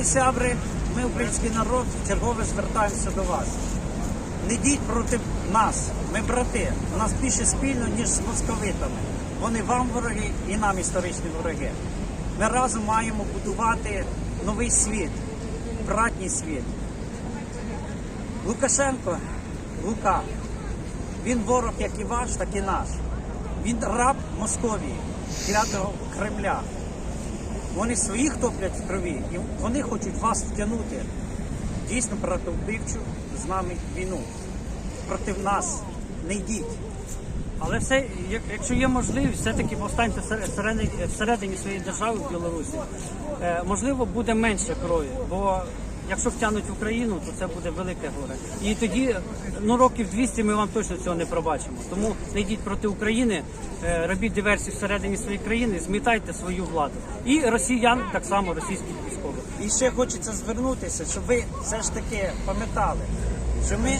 Сябри, ми, український народ, чергове звертаємося до вас. Не йдіть проти нас. Ми брати. У нас більше спільно, ніж з московитами. Вони вам вороги і нам історичні вороги. Ми разом маємо будувати новий світ, братній світ. Лукашенко, Лука, він ворог як і ваш, так і наш. Він раб Московії, клятого Кремля. Вони своїх топлять в крові, і вони хочуть вас втягнути дійсно братовбивчу з нами війну. Проти нас не йдіть. Але все, якщо є можливість, все-таки повстаньте всередині своєї держави в Білорусі. Е, можливо, буде менше крові, бо якщо втягнуть Україну, то це буде велике горе. І тоді, ну років 200 ми вам точно цього не пробачимо. Тому не йдіть проти України, е, робіть диверсію всередині своєї країни, змітайте свою владу. І росіян так само, російських військових. І ще хочеться звернутися, щоб ви все ж таки пам'ятали, що ми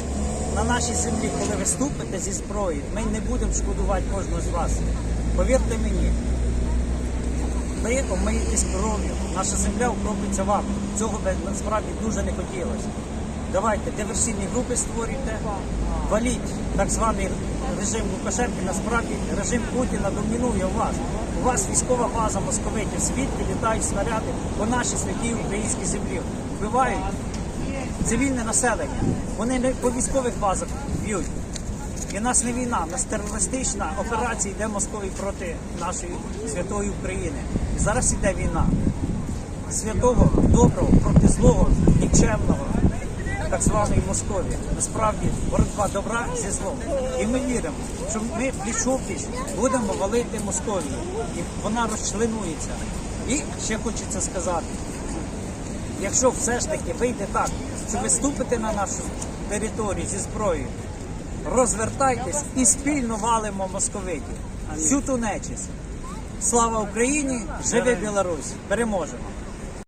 на нашій землі, коли ви ступите зі зброї, ми не будемо шкодувати кожного з вас. Повірте мені, ви омиєтесь кров'ю, наша земля окропиться вам. Цього би насправді дуже не хотілося. Давайте диверсійні групи створюйте, валіть так званий режим Лукашенка, насправді режим Путіна домінує у вас. У вас військова база московитів, звідки літають снаряди по нашій святій українській землі. Вбивають цивільне населення. Вони не по військових базах б'ють. І нас не війна, нас терористична операція йде Москові проти нашої святої України. І зараз йде війна. Святого, доброго проти злого, нікчемного, так званої Московії. Насправді боротьба добра зі злом. І ми віримо, що ми пліч-опліч будемо валити Московію. І вона розчленується. І ще хочеться сказати, якщо все ж таки вийде так, що ви ступите на нашу територію зі зброєю, розвертайтесь і спільно валимо московитів. Всю ту нечисть. Слава Україні! Живе Білорусь! Переможемо!